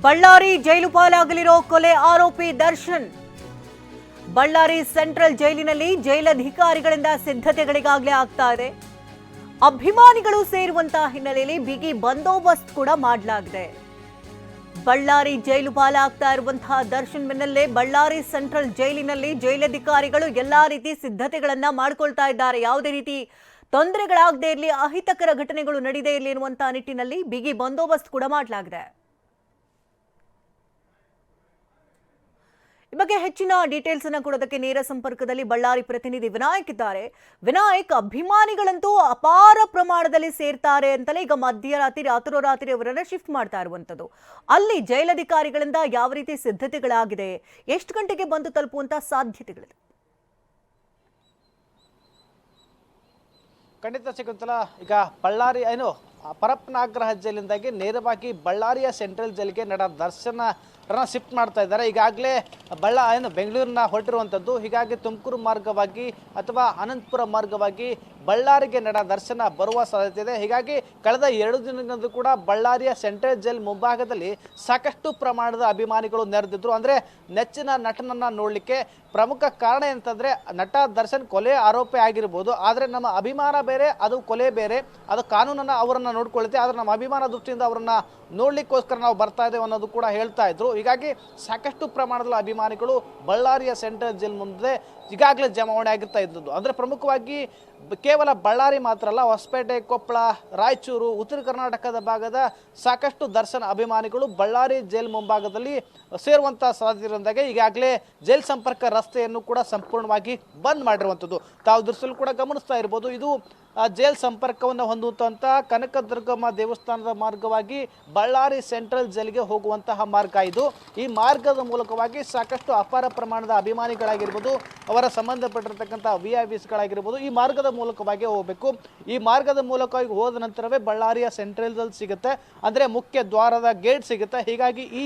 ಬಳ್ಳಾರಿ ಜೈಲು ಪಾಲಾಗಲಿರೋ ಕೊಲೆ ಆರೋಪಿ ದರ್ಶನ್. ಬಳ್ಳಾರಿ ಸೆಂಟ್ರಲ್ ಜೈಲಿನಲ್ಲಿ ಜೈಲಧಿಕಾರಿಗಳಿಂದ ಸಿದ್ಧತೆಗಳಿಗಾಗಲೇ ಆಗ್ತಾ ಇದೆ. ಅಭಿಮಾನಿಗಳು ಸೇರುವಂತಹ ಹಿನ್ನೆಲೆಯಲ್ಲಿ ಬಿಗಿ ಬಂದೋಬಸ್ತ್ ಕೂಡ ಮಾಡಲಾಗಿದೆ. ಬಳ್ಳಾರಿ ಜೈಲು ಪಾಲಾಗ್ತಾ ಇರುವಂತಹ ದರ್ಶನ್ ಬೆನ್ನಲ್ಲೇ ಬಳ್ಳಾರಿ ಸೆಂಟ್ರಲ್ ಜೈಲಿನಲ್ಲಿ ಜೈಲಧಿಕಾರಿಗಳು ಎಲ್ಲಾ ರೀತಿ ಸಿದ್ಧತೆಗಳನ್ನ ಮಾಡಿಕೊಳ್ತಾ ಇದ್ದಾರೆ. ಯಾವುದೇ ರೀತಿ ತೊಂದರೆಗಳಾಗದೇ ಇರಲಿ, ಅಹಿತಕರ ಘಟನೆಗಳು ನಡೆದೇ ಇರಲಿ ಎನ್ನುವಂತಹ ನಿಟ್ಟಿನಲ್ಲಿ ಬಿಗಿ ಬಂದೋಬಸ್ತ್ ಕೂಡ ಮಾಡಲಾಗಿದೆ. ಈ ಬಗ್ಗೆ ಹೆಚ್ಚಿನ ಡೀಟೇಲ್ಸ್ ಅನ್ನು ಕೊಡೋದಕ್ಕೆ ನೇರ ಸಂಪರ್ಕದಲ್ಲಿ ಬಳ್ಳಾರಿ ಪ್ರತಿನಿಧಿ ವಿನಾಯಕ್ ಇದ್ದಾರೆ. ವಿನಾಯಕ್ ಅಭಿಮಾನಿಗಳಂತೂ ಅಪಾರ ಪ್ರಮಾಣದಲ್ಲಿ ಸೇರ್ತಾರೆ ಅಂತಲೇ ಈಗ ಮಧ್ಯರಾತ್ರಿ, ರಾತ್ರೋರಾತ್ರಿ ಅವರನ್ನ ಶಿಫ್ಟ್ ಮಾಡ್ತಾ ಇರುವಂತದ್ದು ಅಲ್ಲಿ ಜೈಲಧಿಕಾರಿಗಳಿಂದ ಯಾವ ರೀತಿ ಸಿದ್ಧತೆಗಳಾಗಿದೆ, ಎಷ್ಟು ಗಂಟೆಗೆ ಬಂದು ತಲುಪುವಂತ ಸಾಧ್ಯತೆಗಳಿದೆ? ಖಂಡಿತ ಸಿಗುತ್ತಲ್ಲ ಈಗ ಬಳ್ಳಾರಿ, ಏನು ಪರಪ್ಪನಾಗ್ರಹ ಜೈಲಿಂದಾಗಿ ನೇರವಾಗಿ ಬಳ್ಳಾರಿಯ ಸೆಂಟ್ರಲ್ ಜೈಲಿಗೆ ನಡ ದರ್ಶನ ಶಿಫ್ಟ್ ಮಾಡ್ತಾ ಇದ್ದಾರೆ. ಈಗಾಗಲೇ ಬಳ್ಳ, ಏನು ಬೆಂಗಳೂರಿನ ಹೊರಟಿರುವಂಥದ್ದು. ಹೀಗಾಗಿ ತುಮಕೂರು ಮಾರ್ಗವಾಗಿ ಅಥವಾ ಅನಂತಪುರ ಮಾರ್ಗವಾಗಿ ಬಳ್ಳಾರಿಗೆ ನಡ ದರ್ಶನ ಬರುವ ಸಾಧ್ಯತೆ ಇದೆ. ಹೀಗಾಗಿ ಕಳೆದ ಎರಡು ದಿನಗಳಿಂದ ಕೂಡ ಬಳ್ಳಾರಿಯ ಸೆಂಟ್ರಲ್ ಜೈಲ್ ಮುಂಭಾಗದಲ್ಲಿ ಸಾಕಷ್ಟು ಪ್ರಮಾಣದ ಅಭಿಮಾನಿಗಳು ನೆರೆದಿದ್ರು. ಅಂದರೆ ನೆಚ್ಚಿನ ನಟನನ್ನು ನೋಡಲಿಕ್ಕೆ ಪ್ರಮುಖ ಕಾರಣ ಎಂತಂದರೆ ನಟ ದರ್ಶನ್ ಕೊಲೆ ಆರೋಪಿ ಆಗಿರ್ಬೋದು. ಆದರೆ ನಮ್ಮ ಅಭಿಮಾನ ಬೇರೆ, ಅದು ಕೊಲೆ ಬೇರೆ. ಅದು ಕಾನೂನನ್ನು ಅವರನ್ನ ನೋಡ್ಕೊಳ್ಳುತ್ತೆ ಆದರೆ ನಮ್ಮ ಅಭಿಮಾನ ದೃಷ್ಟಿಯಿಂದ ಅವರನ್ನು ನೋಡಲಿಕ್ಕೋಸ್ಕರ ನಾವು ಬರ್ತಾ ಇದ್ದೇವೆ ಅನ್ನೋದು ಕೂಡ ಹೇಳ್ತಾ ಇದ್ರು. ಹೀಗಾಗಿ ಸಾಕಷ್ಟು ಪ್ರಮಾಣದಲ್ಲಿ ಅಭಿಮಾನಿಗಳು ಬಳ್ಳಾರಿಯ ಸೆಂಟ್ರಲ್ ಜೈಲ್ ಮುಂದೆ ಈಗಾಗಲೇ ಜಮಾವಣೆ ಆಗಿರ್ತಾ ಇದ್ದದ್ದು. ಅಂದರೆ ಪ್ರಮುಖವಾಗಿ ಕೇವಲ ಬಳ್ಳಾರಿ ಮಾತ್ರ ಅಲ್ಲ, ಹೊಸಪೇಟೆ, ಕೊಪ್ಪಳ, ರಾಯಚೂರು, ಉತ್ತರ ಕರ್ನಾಟಕದ ಭಾಗದ ಸಾಕಷ್ಟು ದರ್ಶನ ಅಭಿಮಾನಿಗಳು ಬಳ್ಳಾರಿ ಜೈಲ್ ಮುಂಭಾಗದಲ್ಲಿ ಸೇರುವಂತಹ ಸಾಧ್ಯತೆ ಈಗಾಗಲೇ ಜೈಲ್ ಸಂಪರ್ಕ ರಸ್ತೆಯನ್ನು ಕೂಡ ಸಂಪೂರ್ಣವಾಗಿ ಬಂದ್ ಮಾಡಿರುವಂಥದ್ದು ತಾವು ದೃಶ್ಯದಲ್ಲಿ ಕೂಡ ಗಮನಿಸ್ತಾ ಇರ್ಬೋದು, ಇದು ಜೈಲ್ ಸಂಪರ್ಕವನ್ನು ಹೊಂದುವಂಥ ಕನಕದುರ್ಗಮ್ಮ ದೇವಸ್ಥಾನದ ಮಾರ್ಗವಾಗಿ ಬಳ್ಳಾರಿ ಸೆಂಟ್ರಲ್ ಜೈಲ್ಗೆ ಹೋಗುವಂತಹ ಮಾರ್ಗ ಇದು. ಈ ಮಾರ್ಗದ ಮೂಲಕವಾಗಿ ಸಾಕಷ್ಟು ಅಪಾರ ಪ್ರಮಾಣದ ಅಭಿಮಾನಿಗಳಾಗಿರ್ಬೋದು, ಅವರ ಸಂಬಂಧಪಟ್ಟಿರತಕ್ಕಂಥ ವಿ ಐ ಪಿಸ್ಗಳಾಗಿರ್ಬೋದು ಈ ಮಾರ್ಗದ ಮೂಲಕವಾಗಿ ಹೋಗಬೇಕು. ಈ ಮಾರ್ಗದ ಮೂಲಕವಾಗಿ ಹೋದ ನಂತರವೇ ಬಳ್ಳಾರಿಯ ಸೆಂಟ್ರಲ್ ಜೈಲ್ ಸಿಗುತ್ತೆ. ಅಂದರೆ ಮುಖ್ಯ ದ್ವಾರದ ಗೇಟ್ ಸಿಗುತ್ತೆ. ಹೀಗಾಗಿ ಈ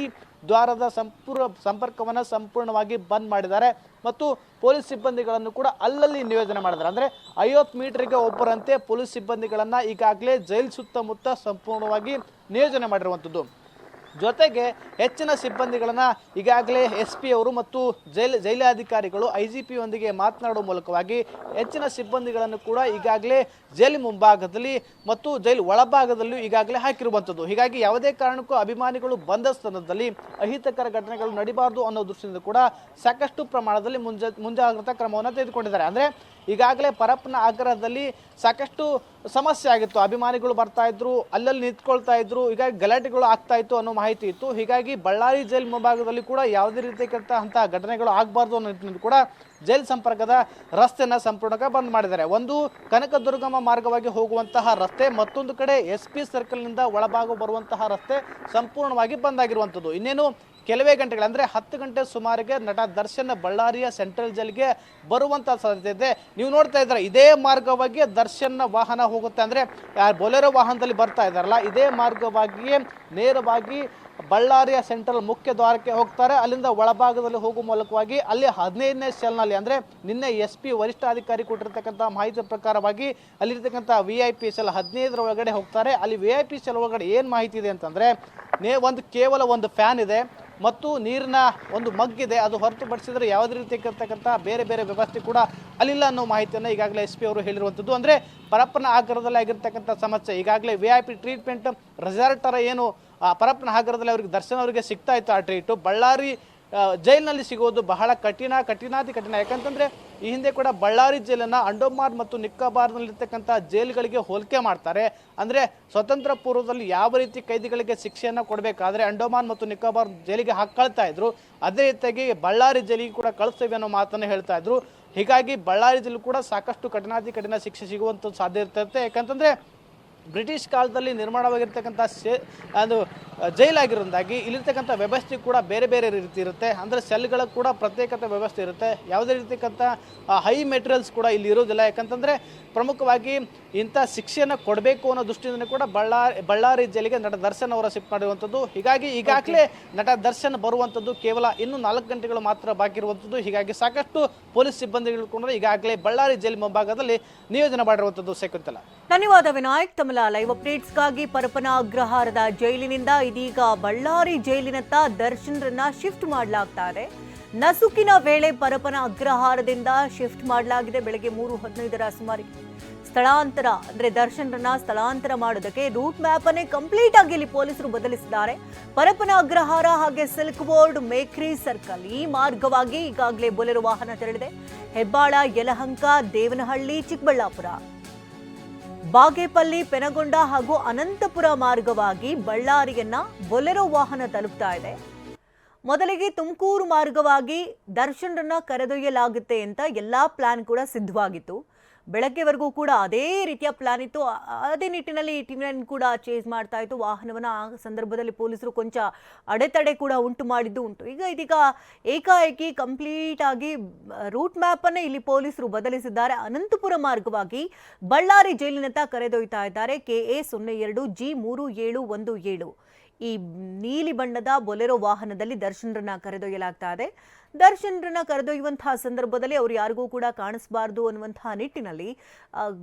ದ್ವಾರದ ಸಂಪೂರ್ಣ ಸಂಪರ್ಕವನ್ನು ಸಂಪೂರ್ಣವಾಗಿ ಬಂದ್ ಮಾಡಿದ್ದಾರೆ. ಮತ್ತು ಪೊಲೀಸ್ ಸಿಬ್ಬಂದಿಗಳನ್ನು ಕೂಡ ಅಲ್ಲಲ್ಲಿ ನಿಯೋಜನೆ ಮಾಡಿದ್ದಾರೆ. ಅಂದರೆ ಐವತ್ತು ಮೀಟರ್ಗೆ ಒಬ್ಬರಂತೆ ಪೊಲೀಸ್ ಸಿಬ್ಬಂದಿಗಳನ್ನು ಈಗಾಗಲೇ ಜೈಲ್ ಸುತ್ತಮುತ್ತ ಸಂಪೂರ್ಣವಾಗಿ ನಿಯೋಜನೆ ಮಾಡಿರುವಂಥದ್ದು. ಜೊತೆಗೆ ಹೆಚ್ಚಿನ ಸಿಬ್ಬಂದಿಗಳನ್ನು ಈಗಾಗಲೇ ಎಸ್ ಪಿ ಅವರು ಮತ್ತು ಜೈಲ್ ಜೈಲಾಧಿಕಾರಿಗಳು ಐ ಜಿ ಪಿಯೊಂದಿಗೆ ಮಾತನಾಡುವ ಮೂಲಕವಾಗಿ ಹೆಚ್ಚಿನ ಸಿಬ್ಬಂದಿಗಳನ್ನು ಕೂಡ ಈಗಾಗಲೇ ಜೈಲ್ ಮುಂಭಾಗದಲ್ಲಿ ಮತ್ತು ಜೈಲು ಒಳಭಾಗದಲ್ಲೂ ಈಗಾಗಲೇ ಹಾಕಿರುವಂಥದ್ದು. ಹೀಗಾಗಿ ಯಾವುದೇ ಕಾರಣಕ್ಕೂ ಅಭಿಮಾನಿಗಳು ಬಂದ ಸ್ಥಾನದಲ್ಲಿ ಅಹಿತಕರ ಘಟನೆಗಳು ನಡೀಬಾರದು ಅನ್ನೋ ದೃಷ್ಟಿಯಿಂದ ಕೂಡ ಸಾಕಷ್ಟು ಪ್ರಮಾಣದಲ್ಲಿ ಮುಂಜಾ ಮುಂಜಾಗ್ರತಾ ಕ್ರಮವನ್ನು ತೆಗೆದುಕೊಂಡಿದ್ದಾರೆ. ಅಂದರೆ ಈಗಾಗಲೇ ಪರಪ್ಪನ ಆಗ್ರಹದಲ್ಲಿ ಸಾಕಷ್ಟು ಸಮಸ್ಯೆ ಆಗಿತ್ತು. ಅಭಿಮಾನಿಗಳು ಬರ್ತಾ ಇದ್ರು, ಅಲ್ಲಲ್ಲಿ ನಿಂತ್ಕೊಳ್ತಾ ಇದ್ರು, ಹೀಗಾಗಿ ಗಲಾಟೆಗಳು ಆಗ್ತಾ ಇತ್ತು ಅನ್ನೋ ಮಾಹಿತಿ ಇತ್ತು. ಹೀಗಾಗಿ ಬಳ್ಳಾರಿ ಜೈಲ್ ಮುಂಭಾಗದಲ್ಲಿ ಕೂಡ ಯಾವುದೇ ರೀತಿಯಂತಹ ಘಟನೆಗಳು ಆಗಬಾರ್ದು ಅನ್ನೋ ನಿಟ್ಟಿನಲ್ಲಿ ಕೂಡ ಜೈಲ್ ಸಂಪರ್ಕದ ರಸ್ತೆನ ಸಂಪೂರ್ಣವಾಗಿ ಬಂದ್ ಮಾಡಿದ್ದಾರೆ. ಒಂದು ಕನಕದುರ್ಗಮ ಮಾರ್ಗವಾಗಿ ಹೋಗುವಂತಹ ರಸ್ತೆ, ಮತ್ತೊಂದು ಕಡೆ ಎಸ್ ಪಿ ಸರ್ಕಲ್ನಿಂದ ಒಳಭಾಗ ಬರುವಂತಹ ರಸ್ತೆ ಸಂಪೂರ್ಣವಾಗಿ ಬಂದ್ ಆಗಿರುವಂಥದ್ದು. ಇನ್ನೇನು ಕೆಲವೇ ಗಂಟೆಗಳು, ಅಂದರೆ ಹತ್ತು ಗಂಟೆ ಸುಮಾರಿಗೆ ನಟ ದರ್ಶನ್ ಬಳ್ಳಾರಿಯ ಸೆಂಟ್ರಲ್ ಜೈಲ್ಗೆ ಬರುವಂಥ ಸಾಧ್ಯತೆ ಇದೆ. ನೀವು ನೋಡ್ತಾ ಇದ್ದಾರೆ, ಇದೇ ಮಾರ್ಗವಾಗಿ ದರ್ಶನ್ ವಾಹನ ಹೋಗುತ್ತೆ ಅಂದರೆ ಬೊಲೆರೋ ವಾಹನದಲ್ಲಿ ಬರ್ತಾ ಇದ್ದಾರಲ್ಲ, ಇದೇ ಮಾರ್ಗವಾಗಿಯೇ ನೇರವಾಗಿ ಬಳ್ಳಾರಿಯ ಸೆಂಟ್ರಲ್ ಮುಖ್ಯ ದ್ವಾರಕ್ಕೆ ಹೋಗ್ತಾರೆ. ಅಲ್ಲಿಂದ ಒಳಭಾಗದಲ್ಲಿ ಹೋಗುವ ಮೂಲಕವಾಗಿ ಅಲ್ಲಿ ಹದಿನೈದನೇ ಸೆಲ್ನಲ್ಲಿ ಅಂದರೆ, ನಿನ್ನೆ ಎಸ್ ಪಿ ವರಿಷ್ಠಾಧಿಕಾರಿ ಕೊಟ್ಟಿರ್ತಕ್ಕಂಥ ಮಾಹಿತಿ ಪ್ರಕಾರವಾಗಿ ಅಲ್ಲಿರ್ತಕ್ಕಂಥ ವಿ ಐ ಪಿ ಸೆಲ್ ಹದಿನೈದರ ಒಳಗಡೆ ಹೋಗ್ತಾರೆ. ಅಲ್ಲಿ ವಿ ಐ ಪಿ ಸೆಲ್ ಒಳಗಡೆ ಏನು ಮಾಹಿತಿ ಇದೆ ಅಂತಂದರೆ, ನೇ, ಒಂದು ಕೇವಲ ಒಂದು ಫ್ಯಾನ್ ಇದೆ. ಮತ್ತು ನೀರಿನ ಒಂದು ಮಗ್ ಇದೆ ಅದು ಹೊರತುಪಡಿಸಿದ್ರೆ ಯಾವುದೇ ರೀತಿಯಾಗಿರ್ತಕ್ಕಂಥ ಬೇರೆ ಬೇರೆ ವ್ಯವಸ್ಥೆ ಕೂಡ ಅಲ್ಲಿಲ್ಲ ಅನ್ನೋ ಮಾಹಿತಿಯನ್ನು ಈಗಾಗಲೇ ಎಸ್ ಪಿ ಅವರು ಹೇಳಿರುವಂಥದ್ದು. ಅಂದರೆ ಪರಪ್ಪನ ಆಗ್ರಹದಲ್ಲಿ ಆಗಿರ್ತಕ್ಕಂಥ ಸಮಸ್ಯೆ, ಈಗಾಗಲೇ ವಿ ಐ ಪಿ ಟ್ರೀಟ್ಮೆಂಟ್ ಥರ ಏನು ಪರಪ್ಪನ ಆಗ್ರಹದಲ್ಲಿ ಅವರಿಗೆ ದರ್ಶನ ಅವರಿಗೆ ಸಿಗ್ತಾ ಇತ್ತು ಆ ಟ್ರೀಟು ಬಳ್ಳಾರಿ ಜೈಲಿನಲ್ಲಿ ಸಿಗೋದು ಬಹಳ ಕಠಿಣ, ಕಠಿಣಾತಿ ಕಠಿಣ. ಯಾಕಂತಂದ್ರೆ ಈ ಹಿಂದೆ ಕೂಡ ಬಳ್ಳಾರಿ ಜೈಲನ್ನ ಅಂಡೋಮಾರ್ ಮತ್ತು ನಿಕ್ಕೋಬಾರ್ನಲ್ಲಿರ್ತಕ್ಕಂಥ ಜೈಲುಗಳಿಗೆ ಹೋಲಿಕೆ ಮಾಡ್ತಾರೆ. ಅಂದ್ರೆ ಸ್ವತಂತ್ರ ಪೂರ್ವದಲ್ಲಿ ಯಾವ ರೀತಿ ಕೈದಿಗಳಿಗೆ ಶಿಕ್ಷೆಯನ್ನ ಕೊಡಬೇಕಾದ್ರೆ ಅಂಡೋಮಾನ್ ಮತ್ತು ನಿಕೋಬಾರ್ ಜೈಲಿಗೆ ಹಾಕಳ್ತಾ ಇದ್ರು. ಅದೇ ರೀತಿಯಾಗಿ ಬಳ್ಳಾರಿ ಜೈಲಿಗೆ ಕೂಡ ಕಳಿಸ್ತೇವೆ ಅನ್ನೋ ಮಾತನ್ನು ಹೇಳ್ತಾ ಇದ್ರು. ಹೀಗಾಗಿ ಬಳ್ಳಾರಿ ಜೈಲು ಕೂಡ ಸಾಕಷ್ಟು ಕಠಿಣಾತಿ, ಕಠಿಣ ಶಿಕ್ಷೆ ಸಿಗುವಂಥ ಸಾಧ್ಯ ಇರ್ತೈತೆ. ಯಾಕಂತಂದ್ರೆ ಬ್ರಿಟಿಷ್ ಕಾಲದಲ್ಲಿ ನಿರ್ಮಾಣವಾಗಿರ್ತಕ್ಕಂಥ ಸೇ ಅದು ಜೈಲಾಗಿರೋದಾಗಿ ಇಲ್ಲಿರ್ತಕ್ಕಂಥ ವ್ಯವಸ್ಥೆ ಕೂಡ ಬೇರೆ ಬೇರೆ ರೀತಿ ಇರುತ್ತೆ. ಅಂದರೆ ಸೆಲ್ಗಳ ಕೂಡ ಪ್ರತ್ಯೇಕತೆ ವ್ಯವಸ್ಥೆ ಇರುತ್ತೆ. ಯಾವುದೇ ರೀತಿಯಕ್ಕಂಥ ಹೈ ಮೆಟೀರಿಯಲ್ಸ್ ಕೂಡ ಇಲ್ಲಿ ಇರೋದಿಲ್ಲ ಯಾಕಂತಂದರೆ ಪ್ರಮುಖವಾಗಿ ಇಂಥ ಶಿಕ್ಷೆಯನ್ನು ಕೊಡಬೇಕು ಅನ್ನೋ ದೃಷ್ಟಿಯಿಂದ ಕೂಡ ಬಳ್ಳಾರಿ ಬಳ್ಳಾರಿ ಜೈಲಿಗೆ ನಟ ದರ್ಶನ್ ಅವರ ಶಿಫ್ಟ್ ಮಾಡಿರುವಂಥದ್ದು. ಹೀಗಾಗಿ ಈಗಾಗಲೇ ನಟ ದರ್ಶನ್ ಬರುವಂಥದ್ದು ಕೇವಲ ಇನ್ನೂ ನಾಲ್ಕು ಗಂಟೆಗಳು ಮಾತ್ರ ಬಾಕಿ ಇರುವಂಥದ್ದು. ಹೀಗಾಗಿ ಸಾಕಷ್ಟು ಪೊಲೀಸ್ ಸಿಬ್ಬಂದಿಗಳು ಕೂಡ ಈಗಾಗಲೇ ಬಳ್ಳಾರಿ ಜೈಲು ಮುಂಭಾಗದಲ್ಲಿ ನಿಯೋಜನೆ ಮಾಡಿರುವಂಥದ್ದು ಶಕುಂತಲ. ಧನ್ಯವಾದ ವಿನಾಯಕ್ ತಮ್ಮ ಲೈವ್ ಅಪ್ಡೇಟ್ಸ್ಗಾಗಿ ಪರಪನ ಅಗ್ರಹಾರದ ಜೈಲಿನಿಂದ ಇದೀಗ ಬಳ್ಳಾರಿ ಜೈಲಿನತ್ತ ದರ್ಶನ್ರನ್ನ ಶಿಫ್ಟ್ ಮಾಡಲಾಗ್ತಾ ನಸುಕಿನ ವೇಳೆ ಪರಪನ ಅಗ್ರಹಾರದಿಂದ ಶಿಫ್ಟ್ ಮಾಡಲಾಗಿದೆ. ಬೆಳಗ್ಗೆ ಮೂರು ಹದಿನೈದರ ಸುಮಾರಿಗೆ ಸ್ಥಳಾಂತರ, ಅಂದ್ರೆ ದರ್ಶನ್ರನ್ನ ಸ್ಥಳಾಂತರ ಮಾಡೋದಕ್ಕೆ ರೂಟ್ ಮ್ಯಾಪ್ ಅನ್ನೇ ಕಂಪ್ಲೀಟ್ ಆಗಿ ಇಲ್ಲಿ ಪೊಲೀಸರು ಬದಲಿಸಿದ್ದಾರೆ. ಪರಪನ ಅಗ್ರಹಾರ ಹಾಗೆ ಸಿಲ್ಕ್ ಬೋರ್ಡ್, ಮೇಕ್ರಿ ಸರ್ಕಲ್ ಈ ಮಾರ್ಗವಾಗಿ ಈಗಾಗಲೇ ಬೊಲೆರೋ ವಾಹನ ತೆರಳಿದೆ. ಹೆಬ್ಬಾಳ, ಯಲಹಂಕ, ದೇವನಹಳ್ಳಿ, ಚಿಕ್ಕಬಳ್ಳಾಪುರ. ಬಾಗೇಪಲ್ಲಿ, ಪೆನಗೊಂಡ ಹಾಗೂ ಅನಂತಪುರ ಮಾರ್ಗವಾಗಿ ಬಳ್ಳಾರಿಯನ್ನ ಬೊಲೆರೋ ವಾಹನ ತಲುಪ್ತಾ ಇದೆ. ಮೊದಲಿಗೆ ತುಮಕೂರು ಮಾರ್ಗವಾಗಿ ದರ್ಶನ್ರನ್ನ ಕರೆದೊಯ್ಯಲಾಗುತ್ತೆ ಅಂತ ಎಲ್ಲಾ ಪ್ಲಾನ್ ಕೂಡ ಸಿದ್ಧವಾಗಿತ್ತು. ಬೆಳಗ್ಗೆವರೆಗೂ ಕೂಡ ಅದೇ ರೀತಿಯ ಪ್ಲಾನ್ ಇತ್ತು. ಅದೇ ನಿಟ್ಟಿನಲ್ಲಿ ಟಿಮ್ ಕೂಡ ಚೇಸ್ ಮಾಡ್ತಾ ಇತ್ತು. ವಾಹನವನ್ನು ಆ ಸಂದರ್ಭದಲ್ಲಿ ಪೊಲೀಸರು ಕೊಂಚ ಅಡೆತಡೆ ಕೂಡ ಉಂಟು ಮಾಡಿದ್ದು ಉಂಟು. ಈಗ ಇದೀಗ ಏಕಾಏಕಿ ಕಂಪ್ಲೀಟ್ ಆಗಿ ರೂಟ್ ಮ್ಯಾಪ್ ಅನ್ನೇ ಇಲ್ಲಿ ಪೊಲೀಸರು ಬದಲಿಸಿದ್ದಾರೆ. ಅನಂತಪುರ ಮಾರ್ಗವಾಗಿ ಬಳ್ಳಾರಿ ಜೈಲಿನತ್ತ ಕರೆದೊಯ್ತಾ ಇದ್ದಾರೆ. ಕೆ ಎ ಸೊನ್ನೆ ಎರಡು, ಜಿ ಮೂರು ಏಳು ಒಂದು ಏಳು. ಈ ನೀಲಿ ಬಣ್ಣದ ಬೊಲೆರೋ ವಾಹನದಲ್ಲಿ ದರ್ಶನ್ರನ್ನ ಕರೆದೊಯ್ಯಲಾಗ್ತಾ ಇದೆ. ದರ್ಶನ್ರನ್ನ ಕರೆದೊಯ್ಯುವಂತಹ ಸಂದರ್ಭದಲ್ಲಿ ಅವ್ರು ಯಾರಿಗೂ ಕೂಡ ಕಾಣಿಸಬಾರ್ದು ಅನ್ನುವಂತಹ ನಿಟ್ಟಿನಲ್ಲಿ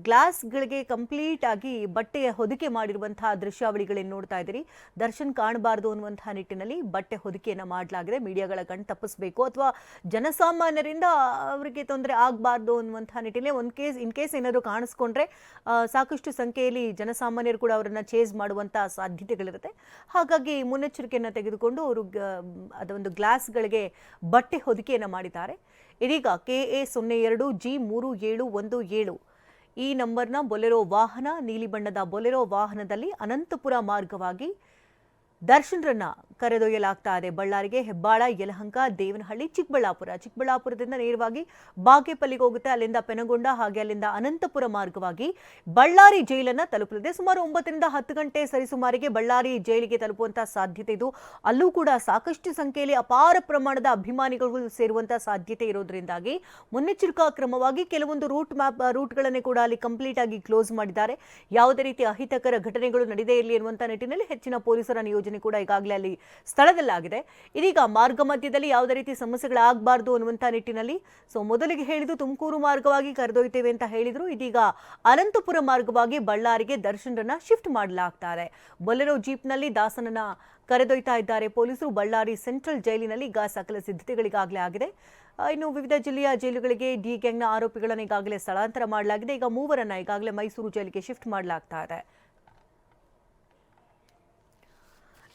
ಗ್ಲಾಸ್ಗಳಿಗೆ ಕಂಪ್ಲೀಟ್ ಆಗಿ ಬಟ್ಟೆಯ ಹೊದಿಕೆ ಮಾಡಿರುವಂತಹ ದೃಶ್ಯಾವಳಿಗಳೇನು ನೋಡ್ತಾ ಇದ್ದೀರಿ. ದರ್ಶನ್ ಕಾಣಬಾರ್ದು ಅನ್ನುವಂತಹ ನಿಟ್ಟಿನಲ್ಲಿ ಬಟ್ಟೆ ಹೊದಿಕೆಯನ್ನು ಮಾಡಲಾಗಿದೆ. ಮೀಡಿಯಾಗಳ ಕಣ್ ತಪ್ಪಿಸಬೇಕು ಅಥವಾ ಜನಸಾಮಾನ್ಯರಿಂದ ಅವರಿಗೆ ತೊಂದರೆ ಆಗಬಾರ್ದು ಅನ್ನುವಂತಹ ನಿಟ್ಟಿನಲ್ಲಿ ಒಂದು ಕೇಸ್, ಇನ್ ಕೇಸ್ ಏನಾದರೂ ಕಾಣಿಸ್ಕೊಂಡ್ರೆ ಸಾಕಷ್ಟು ಸಂಖ್ಯೆಯಲ್ಲಿ ಜನಸಾಮಾನ್ಯರು ಕೂಡ ಅವರನ್ನ ಚೇಸ್ ಮಾಡುವಂತಹ ಸಾಧ್ಯತೆಗಳಿರುತ್ತೆ. ಹಾಗಾಗಿ ಮುನ್ನೆಚ್ಚರಿಕೆಯನ್ನು ತೆಗೆದುಕೊಂಡು ಅವರು ಅದೊಂದು ಗ್ಲಾಸ್ಗಳಿಗೆ ಬಟ್ಟೆ ಹೊದಿಕೆಯನ್ನು ಮಾಡಿದ್ದಾರೆ. ಇದೀಗ ಕೆ ಎ ಸೊನ್ನೆ ಎರಡು, ಜಿ ಮೂರು ಏಳು ಒಂದು ಏಳು. ಈ ನಂಬರ್ನ ಬೊಲೆರೋ ವಾಹನ, ನೀಲಿ ಬಣ್ಣದ ಬೊಲೆರೋ ವಾಹನದಲ್ಲಿ ಅನಂತಪುರ ಮಾರ್ಗವಾಗಿ ದರ್ಶನ್ರನ್ನ ಕರೆದೊಯ್ಯಲಾಗ್ತಾ ಇದೆ. ಬಳ್ಳಾರಿಗೆ ಹೆಬ್ಬಾಳ, ಯಲಹಂಕ, ದೇವನಹಳ್ಳಿ, ಚಿಕ್ಕಬಳ್ಳಾಪುರ. ಚಿಕ್ಕಬಳ್ಳಾಪುರದಿಂದ ನೇರವಾಗಿ ಬಾಗೇಪಲ್ಲಿಗೆ ಹೋಗುತ್ತೆ. ಅಲ್ಲಿಂದ ಪೆನಗೊಂಡ ಹಾಗೆ ಅಲ್ಲಿಂದ ಅನಂತಪುರ ಮಾರ್ಗವಾಗಿ ಬಳ್ಳಾರಿ ಜೈಲನ್ನ ತಲುಪಲಿದೆ. ಸುಮಾರು ಒಂಬತ್ತರಿಂದ ಹತ್ತು ಗಂಟೆ ಸರಿಸುಮಾರಿಗೆ ಬಳ್ಳಾರಿ ಜೈಲಿಗೆ ತಲುಪುವಂತಹ ಸಾಧ್ಯತೆ ಇದು. ಅಲ್ಲೂ ಕೂಡ ಸಾಕಷ್ಟು ಸಂಖ್ಯೆಯಲ್ಲಿ ಅಪಾರ ಪ್ರಮಾಣದ ಅಭಿಮಾನಿಗಳು ಸೇರುವಂತಹ ಸಾಧ್ಯತೆ ಇರೋದ್ರಿಂದಾಗಿ ಮುನ್ನೆಚ್ಚರಿಕಾ ಕ್ರಮವಾಗಿ ಕೆಲವೊಂದು ರೂಟ್ ಮ್ಯಾಪ್, ರೂಟ್ಗಳನ್ನೇ ಕೂಡ ಅಲ್ಲಿ ಕಂಪ್ಲೀಟ್ ಆಗಿ ಕ್ಲೋಸ್ ಮಾಡಿದ್ದಾರೆ. ಯಾವುದೇ ರೀತಿ ಅಹಿತಕರ ಘಟನೆಗಳು ನಡೆದೇ ಇರಲಿ ಎನ್ನುವಂತಹ ನಿಟ್ಟಿನಲ್ಲಿ ಹೆಚ್ಚಿನ ಪೊಲೀಸರ ನಿಯೋಜನೆ ಕೂಡ ಈಗಾಗಲೇ ಅಲ್ಲಿ ಸ್ಥಳದಲ್ಲಾಗಿದೆ. ಇದೀಗ ಮಾರ್ಗ ಮಧ್ಯದಲ್ಲಿ ಯಾವುದೇ ರೀತಿ ಸಮಸ್ಯೆಗಳಾಗಬಾರ್ದು ಅನ್ನುವಂಥ ನಿಟ್ಟಿನಲ್ಲಿ. ಸೊ ಮೊದಲಿಗೆ ಹೇಳಿದ್ದು ತುಮಕೂರು ಮಾರ್ಗವಾಗಿ ಕರೆದೊಯ್ತೇವೆ ಅಂತ ಹೇಳಿದ್ರು. ಇದೀಗ ಅನಂತಪುರ ಮಾರ್ಗವಾಗಿ ಬಳ್ಳಾರಿಗೆ ದರ್ಶನರನ್ನ ಶಿಫ್ಟ್ ಮಾಡಲಾಗ್ತಾರೆ. ಬೊಲೆರೋ ಜೀಪ್ನಲ್ಲಿ ದಾಸನನ್ನ ಕರೆದೊಯ್ತಾ ಇದ್ದಾರೆ ಪೊಲೀಸರು. ಬಳ್ಳಾರಿ ಸೆಂಟ್ರಲ್ ಜೈಲಿನಲ್ಲಿ ಈಗ ಸಕಲ ಸಿದ್ಧತೆಗಳಿಗಾಗಲೇ ಆಗಿದೆ. ಇನ್ನು ವಿವಿಧ ಜಿಲ್ಲೆಯ ಜೈಲುಗಳಿಗೆ ಡಿ ಗ್ಯಾಂಗ್ನ ಆರೋಪಿಗಳನ್ನು ಈಗಾಗಲೇ ಸ್ಥಳಾಂತರ ಮಾಡಲಾಗಿದೆ. ಈಗ ಮೂವರನ್ನ ಈಗಾಗಲೇ ಮೈಸೂರು ಜೈಲಿಗೆ ಶಿಫ್ಟ್ ಮಾಡಲಾಗ್ತಾ ಇದೆ.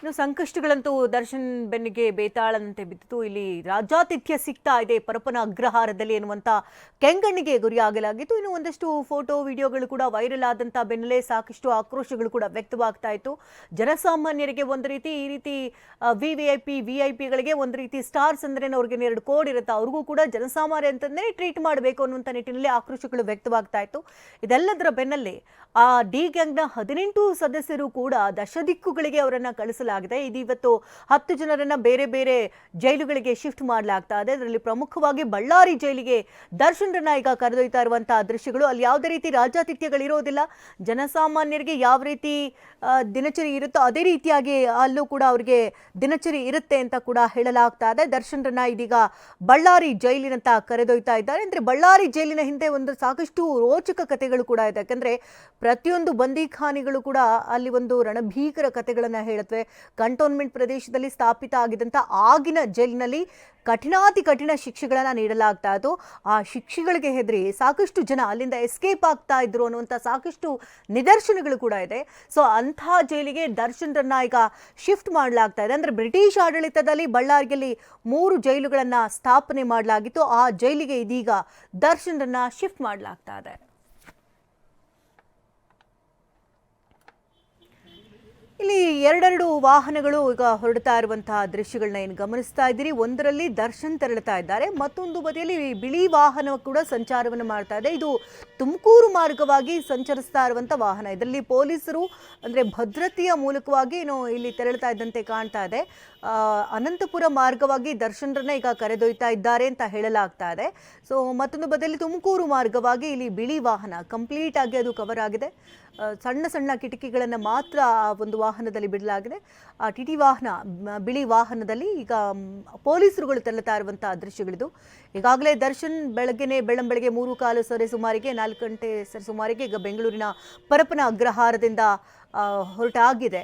ಇನ್ನು ಸಂಕಷ್ಟಗಳಂತೂ ದರ್ಶನ್ ಬೆನ್ನಿಗೆ ಬೇತಾಳಂತೆ ಬಿದ್ದಿತು. ಇಲ್ಲಿ ರಾಜಾತಿಥ್ಯ ಸಿಗ್ತಾ ಇದೆ. ಪರಪನ ಅಗ್ರಹಾರದಲ್ಲಿ ಎನ್ನುವಂತ ಕೆಂಗಣ್ಣಿಗೆ ಗುರಿಯಾಗಲಾಗಿತ್ತು. ಇನ್ನು ಒಂದಷ್ಟು ಫೋಟೋ, ವಿಡಿಯೋಗಳು ಕೂಡ ವೈರಲ್ ಆದಂತ ಬೆನ್ನಲ್ಲೇ ಸಾಕಷ್ಟು ಆಕ್ರೋಶಗಳು ಕೂಡ ವ್ಯಕ್ತವಾಗ್ತಾ ಇತ್ತು. ಜನಸಾಮಾನ್ಯರಿಗೆ ಒಂದು ರೀತಿ, ಈ ರೀತಿ ವಿ ವಿ ಐ ಪಿ ಪಿಗಳಿಗೆ ಒಂದು ರೀತಿ ಸ್ಟಾರ್ಸ್ ಅಂದ್ರೆ ಅವ್ರಿಗೆ ಎರಡು ಕೋಡ್ ಇರುತ್ತೆ. ಅವ್ರಿಗೂ ಕೂಡ ಜನಸಾಮಾನ್ಯ ಅಂತಂದ್ರೆ ಟ್ರೀಟ್ ಮಾಡಬೇಕು ಅನ್ನುವಂಥ ನಿಟ್ಟಿನಲ್ಲಿ ಆಕ್ರೋಶಗಳು ವ್ಯಕ್ತವಾಗ್ತಾ ಇತ್ತು. ಇದೆಲ್ಲದರ ಬೆನ್ನಲ್ಲೇ ಆ ಡಿ ಗ್ಯಾಂಗ್ನ ಹದಿನೆಂಟು ಸದಸ್ಯರು ಕೂಡ ದಶದಿಕ್ಕುಗಳಿಗೆ ಅವರನ್ನ ಕಳಿಸಲಾಗಿದೆ ಇದು ಇವತ್ತು ಹತ್ತು ಜನರನ್ನ ಬೇರೆ ಬೇರೆ ಜೈಲುಗಳಿಗೆ ಶಿಫ್ಟ್ ಮಾಡಲಾಗ್ತಾ ಇದೆ. ಅದರಲ್ಲಿ ಪ್ರಮುಖವಾಗಿ ಬಳ್ಳಾರಿ ಜೈಲಿಗೆ ದರ್ಶನ್ರನ್ನ ಈಗ ಕರೆದೊಯ್ತಾ ಇರುವಂತಹ ದೃಶ್ಯಗಳು. ಅಲ್ಲಿ ಯಾವುದೇ ರೀತಿ ರಾಜಾತಿಥ್ಯಗಳಿರೋದಿಲ್ಲ ಜನಸಾಮಾನ್ಯರಿಗೆ ಯಾವ ರೀತಿ ದಿನಚರಿ ಇರುತ್ತೋ ಅದೇ ರೀತಿಯಾಗಿ ಅಲ್ಲೂ ಕೂಡ ಅವರಿಗೆ ದಿನಚರಿ ಇರುತ್ತೆ ಅಂತ ಕೂಡ ಹೇಳಲಾಗ್ತಾ ಇದೆ. ದರ್ಶನ್ರನ್ನ ಇದೀಗ ಬಳ್ಳಾರಿ ಜೈಲಿನಂತ ಕರೆದೊಯ್ತಾ ಇದ್ದಾರೆ. ಅಂದ್ರೆ ಬಳ್ಳಾರಿ ಜೈಲಿನ ಹಿಂದೆ ಒಂದು ಸಾಕಷ್ಟು ರೋಚಕ ಕಥೆಗಳು ಕೂಡ ಇದೆ. ಯಾಕಂದ್ರೆ ಪ್ರತಿಯೊಂದು ಬಂದಿಖಾನಿಗಳು ಕೂಡ ಅಲ್ಲಿ ಒಂದು ರಣಭೀಕರ ಕಥೆಗಳನ್ನ ಹೇಳುತ್ತವೆ. ಕಂಟೋನ್ಮೆಂಟ್ ಪ್ರದೇಶದಲ್ಲಿ ಸ್ಥಾಪಿತ ಆಗಿದಂತ ಆಗಿನ ಜೈಲಿನಲ್ಲಿ ಕಠಿಣಾತಿ ಕಠಿಣ ಶಿಕ್ಷೆಗಳನ್ನು ನೀಡಲಾಗ್ತಾ ಇತ್ತು. ಆ ಶಿಕ್ಷೆಗಳಿಗೆ ಹೆದರಿ ಸಾಕಷ್ಟು ಜನ ಅಲ್ಲಿಂದ ಎಸ್ಕೇಪ್ ಆಗ್ತಾ ಇದ್ರು ಅನ್ನುವಂಥ ಸಾಕಷ್ಟು ನಿದರ್ಶನಗಳು ಕೂಡ ಇದೆ. ಸೊ ಅಂಥ ಜೈಲಿಗೆ ದರ್ಶನ್ರನ್ನ ಈಗ ಶಿಫ್ಟ್ ಮಾಡಲಾಗ್ತಾ ಇದೆ. ಅಂದ್ರೆ ಬ್ರಿಟಿಷ್ ಆಡಳಿತದಲ್ಲಿ ಬಳ್ಳಾರಿಯಲ್ಲಿ ಮೂರು ಜೈಲುಗಳನ್ನು ಸ್ಥಾಪನೆ ಮಾಡಲಾಗಿತ್ತು. ಆ ಜೈಲಿಗೆ ಇದೀಗ ದರ್ಶನ್ರನ್ನ ಶಿಫ್ಟ್ ಮಾಡಲಾಗ್ತಾ ಇದೆ. ಇಲ್ಲಿ ಎರಡೆರಡು ವಾಹನಗಳು ಈಗ ಹೊರಡ್ತಾ ಇರುವಂತಹ ದೃಶ್ಯಗಳನ್ನ ಏನು ಗಮನಿಸ್ತಾ ಇದ್ದೀರಿ? ಒಂದರಲ್ಲಿ ದರ್ಶನ್ ತೆರಳುತ್ತಾ ಇದ್ದಾರೆ. ಮತ್ತೊಂದು ಬದಿಯಲ್ಲಿ ಬಿಳಿ ವಾಹನ ಕೂಡ ಸಂಚಾರವನ್ನು ಮಾಡ್ತಾ ಇದೆ. ಇದು ತುಮಕೂರು ಮಾರ್ಗವಾಗಿ ಸಂಚರಿಸ್ತಾ ಇರುವಂತಹ ವಾಹನ. ಇದರಲ್ಲಿ ಪೊಲೀಸರು ಅಂದ್ರೆ ಭದ್ರತೆಯ ಮೂಲಕವಾಗಿ ಏನು ಇಲ್ಲಿ ತೆರಳುತ್ತಾ ಇದ್ದಂತೆ ಕಾಣ್ತಾ ಇದೆ. ಅನಂತಪುರ ಮಾರ್ಗವಾಗಿ ದರ್ಶನ್ರನ್ನ ಈಗ ಕರೆದೊಯ್ತಾ ಇದ್ದಾರೆ ಅಂತ ಹೇಳಲಾಗ್ತಾ ಇದೆ. ಸೊ ಮತ್ತೊಂದು ಬದಲಿ ತುಮಕೂರು ಮಾರ್ಗವಾಗಿ ಇಲ್ಲಿ ಬಿಳಿ ವಾಹನ ಕಂಪ್ಲೀಟ್ ಆಗಿ ಅದು ಕವರ್ ಆಗಿದೆ. ಸಣ್ಣ ಸಣ್ಣ ಕಿಟಕಿಗಳನ್ನು ಮಾತ್ರ ಆ ಒಂದು ವಾಹನದಲ್ಲಿ ಬಿಡಲಾಗಿದೆ. ಆ ಟಿಟಿ ವಾಹನ ಬಿಳಿ ವಾಹನದಲ್ಲಿ ಈಗ ಪೊಲೀಸರುಗಳು ತೆರಳುತ್ತಾ ಇರುವಂತಹ ದೃಶ್ಯಗಳಿದು. ಈಗಾಗಲೇ ದರ್ಶನ್ ಬೆಳಗ್ಗೆನೆ ಬೆಳ್ಳಂಬೆಳಗ್ಗೆ ಮೂರು ಕಾಲು ಸರಿ ಸುಮಾರಿಗೆ ನಾಲ್ಕು ಗಂಟೆ ಸರಿ ಸುಮಾರಿಗೆ ಈಗ ಬೆಂಗಳೂರಿನ ಪರಪನ ಅಗ್ರಹಾರದಿಂದ ಹೊರಟಾಗಿದೆ.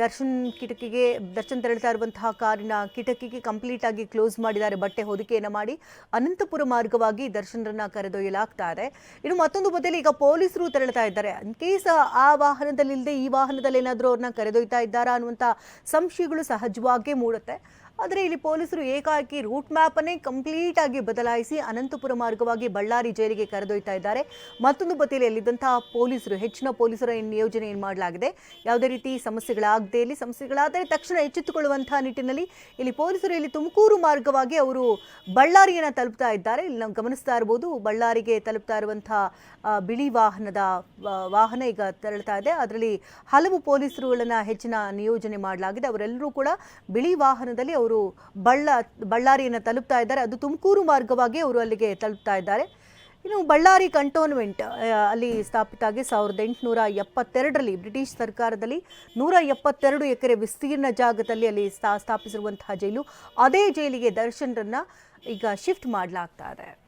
ದರ್ಶನ್ ಕಿಟಕಿಗೆ, ದರ್ಶನ್ ತೆರಳ್ತಾ ಇರುವಂತಹ ಕಾರಿನ ಕಿಟಕಿಗೆ ಕಂಪ್ಲೀಟ್ ಆಗಿ ಕ್ಲೋಸ್ ಮಾಡಿದ್ದಾರೆ, ಬಟ್ಟೆ ಹೊದಿಕೆಯನ್ನು ಮಾಡಿ ಅನಂತಪುರ ಮಾರ್ಗವಾಗಿ ದರ್ಶನರನ್ನ ಕರೆದೊಯ್ಯಲಾಗ್ತಾರೆ. ಇನ್ನು ಮತ್ತೊಂದು ಬದಲಿ ಈಗ ಪೊಲೀಸರು ತೆರಳ್ತಾ ಇದ್ದಾರೆ. ಇನ್ ಕೇಸ್ ಆ ವಾಹನದಲ್ಲಿ ಇಲ್ಲದೆ ಈ ವಾಹನದಲ್ಲಿ ಏನಾದರೂ ಅವ್ರನ್ನ ಕರೆದೊಯ್ತಾ ಇದ್ದಾರಾ ಅನ್ನುವಂಥ ಸಂಶಯಗಳು ಸಹಜವಾಗಿ ಮೂಡುತ್ತೆ. ಆದರೆ ಇಲ್ಲಿ ಪೊಲೀಸರು ಏಕಾಏಕಿ ರೂಟ್ ಮ್ಯಾಪನ್ನೇ ಕಂಪ್ಲೀಟ್ ಆಗಿ ಬದಲಾಯಿಸಿ ಅನಂತಪುರ ಮಾರ್ಗವಾಗಿ ಬಳ್ಳಾರಿ ಜೈಲಿಗೆ ಕರೆದೊಯ್ತಾ ಇದ್ದಾರೆ. ಮತ್ತೊಂದು ಬತ್ತಿಯಲ್ಲಿ ಅಲ್ಲಿದ್ದಂತಹ ಪೊಲೀಸರು, ಹೆಚ್ಚಿನ ಪೊಲೀಸರ ನಿಯೋಜನೆ ಏನು ಮಾಡಲಾಗಿದೆ? ಯಾವುದೇ ರೀತಿ ಸಮಸ್ಯೆಗಳಾಗದೇ ಇಲ್ಲಿ ಸಮಸ್ಯೆಗಳಾದರೆ ತಕ್ಷಣ ಎಚ್ಚೆತ್ತುಕೊಳ್ಳುವಂತಹ ನಿಟ್ಟಿನಲ್ಲಿ ಇಲ್ಲಿ ಪೊಲೀಸರು ಇಲ್ಲಿ ತುಮಕೂರು ಮಾರ್ಗವಾಗಿ ಅವರು ಬಳ್ಳಾರಿಯನ್ನು ತಲುಪ್ತಾ ಇದ್ದಾರೆ. ಇಲ್ಲಿ ನಾವು ಗಮನಿಸ್ತಾ ಇರ್ಬೋದು, ಬಳ್ಳಾರಿಗೆ ತಲುಪ್ತಾ ಇರುವಂತಹ ಬಿಳಿ ವಾಹನದ ವಾಹನ ಈಗ ತೆರಳ್ತಾ ಇದೆ. ಅದರಲ್ಲಿ ಹಲವು ಪೊಲೀಸರುಗಳನ್ನ ಹೆಚ್ಚಿನ ನಿಯೋಜನೆ ಮಾಡಲಾಗಿದೆ. ಅವರೆಲ್ಲರೂ ಕೂಡ ಬಿಳಿ ವಾಹನದಲ್ಲಿ ಅವರು ಬಳ್ಳ, ಬಳ್ಳಾರಿಯನ್ನು ತಲುಪ್ತಾ ಇದ್ದಾರೆ. ಅದು ತುಮಕೂರು ಮಾರ್ಗವಾಗಿ ಅವರು ಅಲ್ಲಿಗೆ ತಲುಪ್ತಾ ಇದ್ದಾರೆ. ಇನ್ನು ಬಳ್ಳಾರಿ ಕಂಟೋನ್ಮೆಂಟ್ ಅಲ್ಲಿ ಸ್ಥಾಪಿತ ಆಗಿ ಸಾವಿರದ ಎಂಟುನೂರ ಎಪ್ಪತ್ತೆರಡರಲ್ಲಿ ಬ್ರಿಟಿಷ್ ಸರ್ಕಾರದಲ್ಲಿ ನೂರ ಎಪ್ಪತ್ತೆರಡು ಎಕರೆ ವಿಸ್ತೀರ್ಣ ಜಾಗದಲ್ಲಿ ಅಲ್ಲಿ ಸ್ಥಾ ಸ್ಥಾಪಿಸಿರುವಂತಹ ಜೈಲು. ಅದೇ ಜೈಲಿಗೆ ದರ್ಶನರನ್ನು ಈಗ ಶಿಫ್ಟ್ ಮಾಡಲಾಗ್ತಾ ಇದೆ.